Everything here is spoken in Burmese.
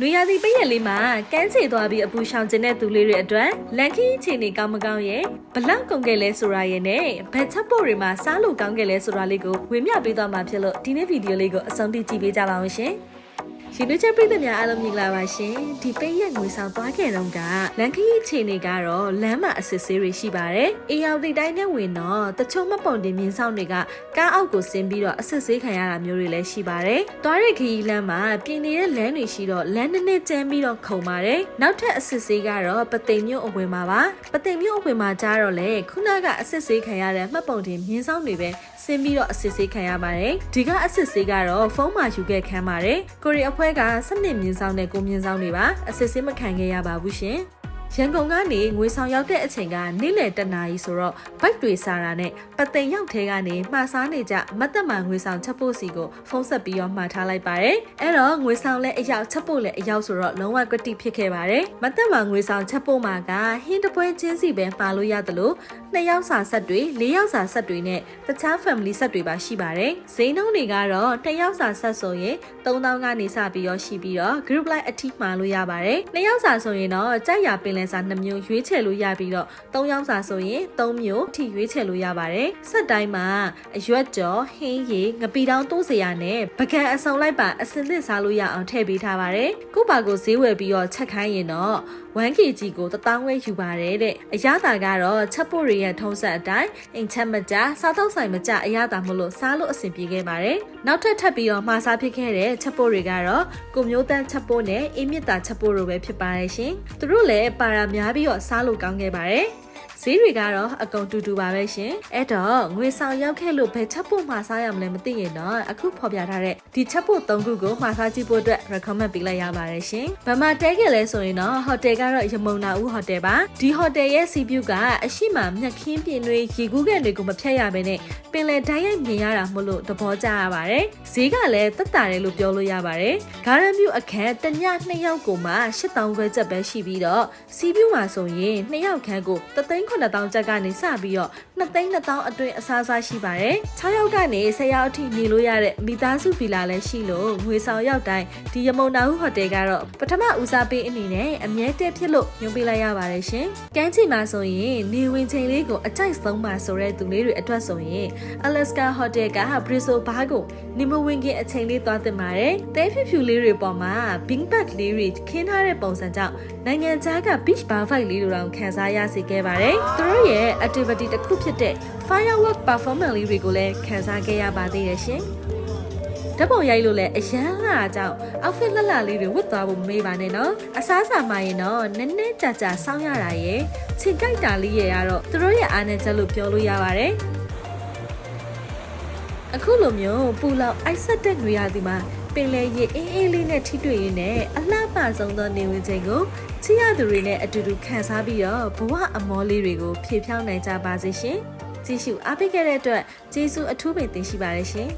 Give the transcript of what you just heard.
နွေရာသီပိတ်ရက်လေးမှာကန်းချေသွားပြီးအပူရှောင်ခြင်းတဲ့သူလေးတွေအတွက်လန်ခီအခြေအနေကောင်းမကောင်းရဲ့ဘလောက်ကုန်ခဲ့လဲဆိုတာရဲ့နဲ့ဘယ်ချက်ဖို့တွေမှာစားလို့ကောင်းခဲ့လဲဆိုတာလေးကိုဝေမျှပေးသွားမှာဖြစ်လို့ဒီနေ့ဗီဒီယိုလေးကိုအဆုံးထိကြည့်ပေးကြပါအောင်ရှင် ရှင်တို့ချက်ပြည်သူများအားလုံးမင်္ဂလာပါရှင်ဒီပိတ်ရက်ငွေဆောင်သွားခဲ့တော့ကလန်ခီအခြေအနေကတော့လမ်းမှာအစစ်ဆေးတွေရှိပါတယ်အေယော်ဒီတိုင်းနဲ့ဝင်တော့တချို့မပုံတင်မြင်းဆောင်တွေကကားအောက်ကိုဆင်းပြီးတော့အစစ်ဆေးခံရတာမျိုးတွေလည်းရှိပါတယ်သွားတဲ့ခရီးလမ်းမှာပြင်နေတဲ့လမ်းတွေရှိတော့လမ်းတစ်နှစ်ကျန်းပြီးတော့ခုံပါတယ်နောက်ထပ်အစစ်ဆေးကတော့ပသိမ်မြို့အဝင်မှာပါပသိမ်မြို့အဝင်မှာကြားတော့လေခုနကအစစ်ဆေးခံရတဲ့မှတ်ပုံတင်မြင်းဆောင်တွေပဲဆင်းပြီးတော့အစစ်ဆေးခံရပါတယ်ဒီကအစစ်ဆေးကတော့ဖုန်းမှာယူခဲ့ခံပါတယ်ကိုရီအဖွဲကစနစ်မြင်းဆောင်နဲ့ကိုမြင်းဆောင်တွေပါအစစ်ဆေးမခံခဲ့ရပါဘူးရှင် ရန်ကုန်ကနေငွေဆောင်ရောက်တဲ့အချိန်ကနေ့လယ်တနာရီဆိုတော့ဘိုက်တွေစားတာနဲ့ပသိမ်ရောက်ထဲကနေမှားစားနေကြမတ်တက်မှငွေဆောင်ချက်ဖို့စီကိုဖုန်းဆက်ပြီးတော့မှားထားလိုက်ပါတယ်အဲ့တော့ငွေဆောင်လဲအရောက်ချက်ဖို့လဲအရောက်ဆိုတော့လုံးဝကတိဖြစ်ခဲ့ပါတယ်မတ်တက်မှငွေဆောင်ချက်ဖို့မှာကဟင်းတပွဲချင်းစီပဲမှာလို့ရတယ်လို့နှစ်ယောက်စာဆက်တွေလေးယောက်စာဆက်တွေနဲ့တခြား family ဆက်တွေပါရှိပါတယ်ဈေးနှုန်းတွေကတော့တစ်ယောက်စာဆက်ဆိုရင်3000ကနေစပြီးတော့ရှိပြီးတော့ group like အထိမှာလို့ရပါတယ်နှစ်ယောက်စာဆိုရင်တော့ကြိုက်ရပင်လယ်စာ2မျိုးရွေးချယ်လို့ရပြီးတော့3ယောက်စာဆိုရင်3မျိုးထိရွေးချယ်လို့ရပါတယ်ဆက်တိုင်းမှာအရွက်ကြော်ဟင်းရည်ငပီတောင်းတိုးစရာနဲ့ပကံအစုံလိုက်ပါအစင်သစ်စားလို့ရအောင်ထည့်ပေးထားပါတယ်ကိုပါကိုဈေးဝယ်ပြီးတော့ချက်ခိုင်းရင်တော့ 1kg ကို1000ဝဲယူပါတယ်တဲ့အရသာကတော့ချက်ဖို့တွေရဲ့ထုံးစံအတိုင်းအိမ်ချက်မကြစားတော့ဆိုင်မကြအရသာမလို့စားလို့အဆင်ပြေခဲ့ပါတယ်နောက်ထပ်ထပ်ပြီးတော့မှာစားဖြစ်ခဲ့တဲ့ချက်ဖို့တွေကတော့ကိုမျိုးတန်းချက်ဖို့နဲ့အင်းမြစ်တာချက်ဖို့တို့ပဲဖြစ်ပါတယ်ရှင်သူတို့လည်းပါရာများပြီးတော့စားလို့ကောင်းခဲ့ပါတယ် ဈေးတွေကတော့အကုန်တူတူပါပဲရှင်အဲ့တော့ငွေဆောင်ရောက်ခဲ့လို့ဘယ်ချက်ပို့မှာစားရမလဲမသိရင်တော့အခုဖော်ပြထားတဲ့ဒီချက်ပို့၃ခုကိုမှာစားကြည့်ဖို့အတွက် recommend ပေးလိုက်ရပါတယ်ရှင်ဗမာတဲကလည်းဆိုရင်တော့ဟိုတယ်ကတော့ရမုံနာဦးဟိုတယ်ပါဒီဟိုတယ်ရဲ့စီဗျူကအရှိမမြက်ခင်းပြင်တွေရေကူးကန်တွေကိုမဖြတ်ရဘဲနဲ့ပင်လယ်တိုင်းရိုက်မြင်ရတာမို့လို့သဘောကျရပါတယ်ဈေးကလည်းတက်တာတယ်လို့ပြောလို့ရပါတယ်ဂါရန်မြူအခန်းတည2ယောက်ကိုမှ8000ကျပ်ပဲရှိပြီးတော့စီဗျူမှာဆိုရင်2ယောက်ခန်းကို3000 9000ကျပ်ကနေစပြီးတော့2300အတွင်းအစားအစားရှိပါတယ်။6ရောက်ကနေ10ရောက်အထိနေလို့ရတဲ့မိသားစုဗီလာလည်းရှိလို့ငွေဆောင်ရောက်တိုင်းဒီရမုံနာဟုဟိုတယ်ကတော့ပထမဦးစားပေးအနေနဲ့အမြဲတက်ဖြစ်လို့ညွှန်ပေးလိုက်ရပါတယ်ရှင်။ကမ်းခြေမှာဆိုရင်နေဝင်ချိန်လေးကိုအကြိုက်ဆုံးပါဆိုတဲ့သူလေးတွေအတွက်ဆိုရင် Alaska Hotel က Bristol Bar ကိုနေမဝင်ခင်အချိန်လေးသွားတင်ပါတယ်။တဲဖြူဖြူလေးတွေပေါ်မှာ Big Bag လေးတွေခင်းထားတဲ့ပုံစံကြောင့်နိုင်ငံခြားက Beach Bar Vibe လေးတို့တောင်ခန်းစားရစေခဲ့ပါတယ်သူတို့ရဲ့ activity တစ်ခုဖြစ်တဲ့ firework performance လေးတွေကိုလည်းခံစားခဲ့ရပါသေးရဲ့ရှင်ဓာတ်ပုံရိုက်လို့လည်းအရန်လာကြောင့် outfit လှလှလေးတွေဝတ်သွားဖို့မမေ့ပါနဲ့နော်အစားအစာမှရင်တော့နည်းနည်းကြာကြာစောင်းရတာရယ်ချင်ကြိုက်တာလေးရယ်ကတော့သူတို့ရဲ့အားနဲ့ချက်လို့ပြောလို့ရပါတယ်အခုလိုမျိုးပူလောက်အိုက်ဆက်တဲ့နေရာဒီမှာပင်လယ်ရေအေးအေးလေးနဲ့ထိတွေ့ရင်းနဲ့အလှပ ဆုံးသောနေဝင်ချိန်ကိုချစ်ရသူတွေနဲ့အတူတူခံစားပြီးတော့ဘဝအမောလေးတွေကိုဖြေဖြောင်းနိုင်ကြပါစေရှင်ကြည့်ရှုအားပေးခဲ့တဲ့အတွက်ကျေးဇူးအထူးပင်တင်ရှိပါတယ်ရှင်